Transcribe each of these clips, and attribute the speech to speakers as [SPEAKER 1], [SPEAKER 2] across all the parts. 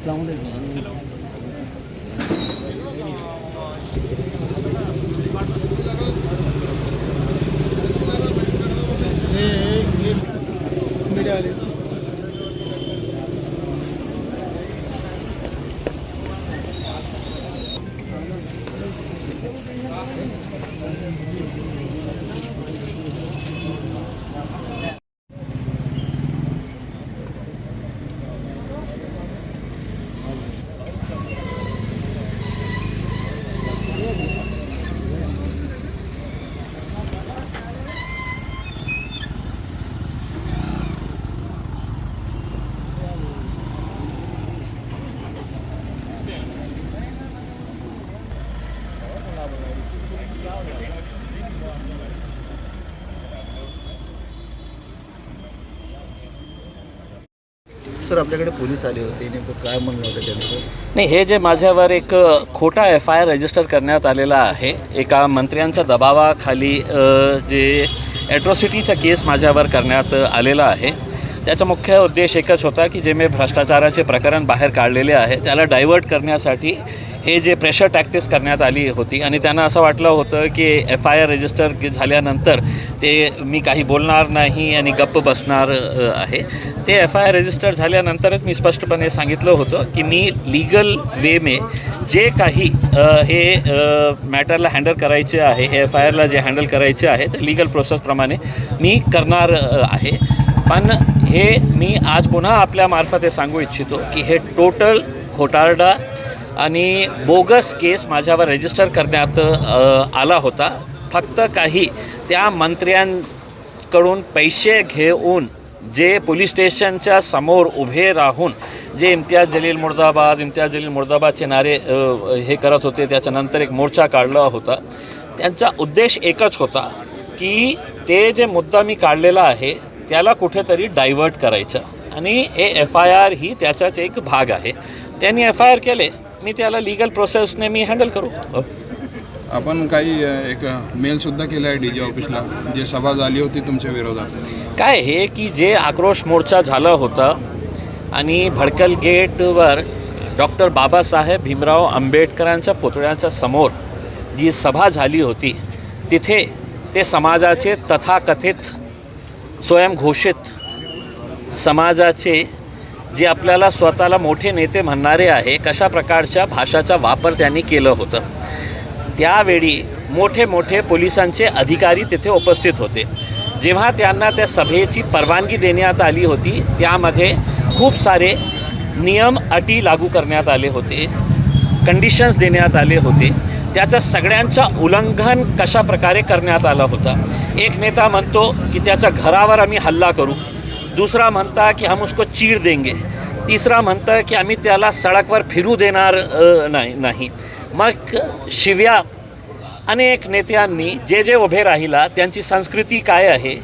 [SPEAKER 1] Assalamualaikum. Hello. Sir आपल्याकडे police आले होते नेमकं काय म्हणलं होतं त्यांचं?
[SPEAKER 2] नाही हे जे माझ्यावर एक खोटा एफ आय आर रजिस्टर करण्यात आलेला आहे एका मंत्र्यांच्या दबावाखाली जे ॲट्रॉसिटीचा केस माझ्यावर करण्यात आलेला आहे. त्याचा मुख्य उद्देश एकच होता की जे मी भ्रष्टाचाराचे प्रकरण बाहेर काढलेले आहे त्याला डायव्हर्ट करण्यासाठी हे जे प्रेशर टॅक्टिस करण्यात आली होती आणि त्यांना असं वाटलं होतं की एफ आय आर रजिस्टर झाल्यानंतर ते मी काही बोलणार नाही आणि गप्प बसणार आहे. ते एफ आय आर रजिस्टर झाल्यानंतरच मी स्पष्टपणे सांगितलं होतं की मी लीगल वे मे जे काही हे मॅटरला हँडल करायचे आहे हे एफ आय आरला जे हँडल करायचे आहे ते लीगल प्रोसेसप्रमाणे मी करणार आहे. पण हे मी आज पुन्हा आपल्यामार्फत हे सांगू इच्छितो की हे टोटल घोटाळा आणि बोगस केस माझ्यावर रजिस्टर करण्यात आला होता. फक्त काही त्या मंत्र्यांकडून पैसे घेऊन जे पोलीस स्टेशनच्या समोर उभे राहून जे इम्तियाज जलील मुर्दाबाद इम्तियाज जलील मुर्दाबादचे नारे हे करत होते त्याच्यानंतर एक मोर्चा काढला होता. त्यांचा उद्देश एकच होता की ते जे मुद्दा मी काढलेला आहे त्याला कुठेतरी डायव्हर्ट करायचं. आणि हे एफ आय आर ही त्याचाच एक भाग आहे. त्यांनी एफ आय आर केले. मी त्याला लिगल प्रोसेसने मी हँडल करू.
[SPEAKER 3] आपण काही एक मेल सुद्धा केला आहे डी जी ऑफिसला जी सभा झाली होती तुमच्या विरोधात.
[SPEAKER 2] काय हे की जे आक्रोश मोर्चा झाला होता आणि भडकल गेटवर डॉक्टर बाबासाहेब भीमराव आंबेडकरांच्या पुतळ्यांच्या समोर जी सभा झाली होती तिथे ते समाजाचे तथाकथित स्वयंघोषित समाजाचे जे आपल्याला स्वतःला मोठे नेते म्हणणारे आहे कशा प्रकारच्या भाषाचा वापर त्यांनी केलं होतं. त्यावेळी मोठे मोठे पोलिसांचे अधिकारी तिथे उपस्थित होते. जेव्हा त्यांना त्या सभेची परवानगी देण्यात आली होती त्यामध्ये खूप सारे नियम अटी लागू करण्यात आले होते कंडिशन्स देण्यात आले होते. त्याचं सगळ्यांचा उल्लंघन कशा प्रकारे करण्यात आलं होतं. एक नेता म्हणतो की त्याच्या घरावर आम्ही हल्ला करू. दुसरा म्हणता की हम उसको चीड देंगे। तिसरा म्हणता की आम्ही त्याला सडकवर फिरू देणार नाही नाही। मग शिव्या अनेक नेत्यांनी जे जे उभे राहिला त्यांची संस्कृती काय आहे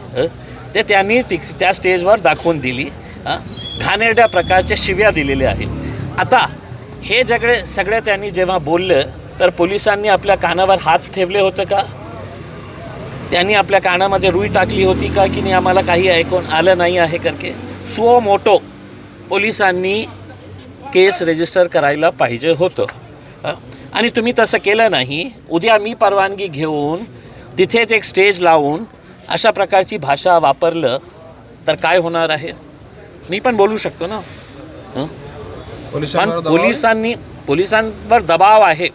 [SPEAKER 2] ते त्यांनी ती त्या स्टेजवर दाखवून दिली घाणेरड्या प्रकारच्या शिव्या दिलेल्या आहेत. आता हे जगडे सगळे त्यांनी जेव्हा बोललं तर पोलिसांनी आपल्या कानावर हात ठेवले होते का? त्यांनी आपल्या कानामध्ये रुई टाकली होती का की नाही आम्हाला काही ऐकून आलं नाही आहे करके स्व मोटो पोलिसांनी केस रजिस्टर करायला पाहिजे होतं? आणि तुम्ही तसं केलं नाही उद्या मी परवानगी घेऊन तिथेच एक स्टेज लावून अशा प्रकारची भाषा वापरलं तर काय होणार आहे मी पण बोलू शकतो ना? पण? पोलिसांनी पोलिसांवर दबाव आहे?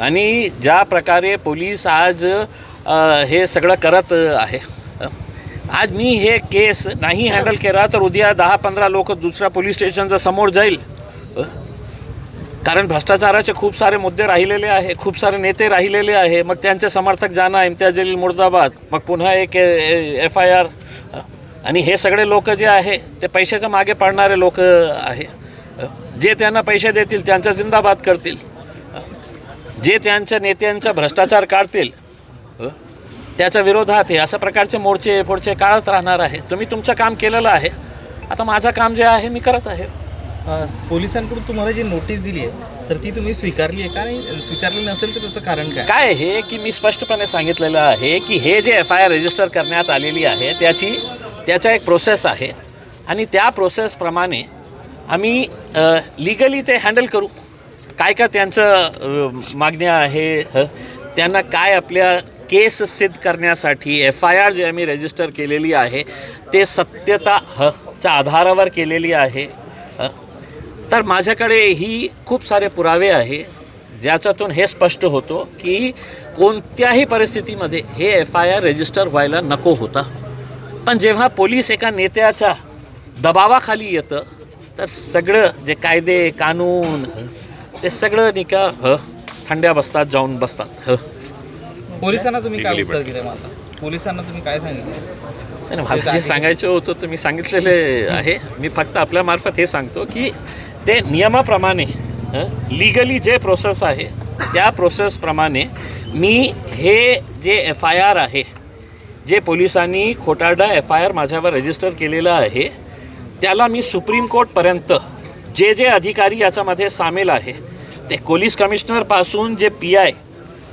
[SPEAKER 2] आणि ज्या प्रकारे पोलीस आज हे सगळं करत आहे. आज मी हे केस नाही हँडल केला तर उद्या दहा पंधरा लोक दुसऱ्या पोलीस स्टेशनच्या समोर जाईल. कारण भ्रष्टाचाराचे खूप सारे मुद्दे राहिलेले आहे खूप सारे नेते राहिलेले आहे. मग त्यांचे समर्थक जाणं इम्तियाज जलील मुर्दाबाद मग पुन्हा एक एफ आय आर आणि हे सगळे लोक जे आहे ते पैशाच्या मागे पडणारे लोक आहे. जे त्यांना पैसे देतील त्यांचा जिंदाबाद करतील. जे त्यांच्या नेत्यांचा भ्रष्टाचार काढतील त्याच्या विरोधात हे अशा प्रकारचे मोर्चे पुढचे काढत राहणार आहे. तुम्ही तुमचं काम केलेलं आहे. आता माझं काम जे आहे मी करत आहे.
[SPEAKER 4] पोलिसांकडून तुम्हाला जी नोटीस दिली आहे तर ती तुम्ही स्वीकारली आहे का? आणि स्वीकारली नसेल तर त्याचं कारण काय?
[SPEAKER 2] काय आहे की मी स्पष्टपणे सांगितलेलं आहे की हे जे एफ आय आर रजिस्टर करण्यात आलेली आहे त्याची त्याचा एक प्रोसेस आहे. आणि त्या प्रोसेसप्रमाणे आम्ही लिगली ते हँडल करू. काय का त्यांचं मागण्या आहे ह? त्यांना काय आपल्या केस सिद्ध करण्यासाठी एफ आय आर जे आम्ही रजिस्टर केलेली आहे ते सत्यता ह च्या आधारावर केलेली आहे. तर माझ्याकडे ही खूप सारे पुरावे आहे ज्याच्यातून हे स्पष्ट होतो की कोणत्याही परिस्थितीमध्ये हे एफ आय आर रजिस्टर व्हायला नको होता. पण जेव्हा पोलीस एका नेत्याच्या दबावाखाली येतं तर सगळं जे कायदे कानून ते सगळं निका ह थंड्या बसतात जाऊन बसतात ह.
[SPEAKER 4] पोलिसांना तुम्ही काय उत्तर दिलं मला? पोलिसांना तुम्ही काय सांगितलं?
[SPEAKER 2] नाही, जे सांगायचं होतं तुम्ही सांगितलेले आहे. मी फक्त आपल्यामार्फत हे सांगतो की ते नियमाप्रमाणे लिगली जे प्रोसेस आहे त्या प्रोसेसप्रमाणे मी हे जे एफ आय आर आहे जे पोलिसांनी खोटारडा एफ आय आर माझ्यावर रजिस्टर केलेलं आहे त्याला मी सुप्रीम कोर्टपर्यंत जे जे अधिकारी याच्यामध्ये सामील आहे ते पोलीस कमिशनरपासून जे पी आय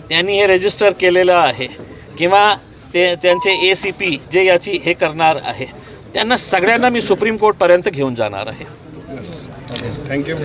[SPEAKER 2] त्यांनी हे रजिस्टर केलेलं आहे. किंवा ते त्यांचे ए सी पी जे याची हे करणार आहे. त्यांना सगळ्यांना मी सुप्रीम कोर्टपर्यंत घेऊन जाणार आहे.
[SPEAKER 3] थँक्यू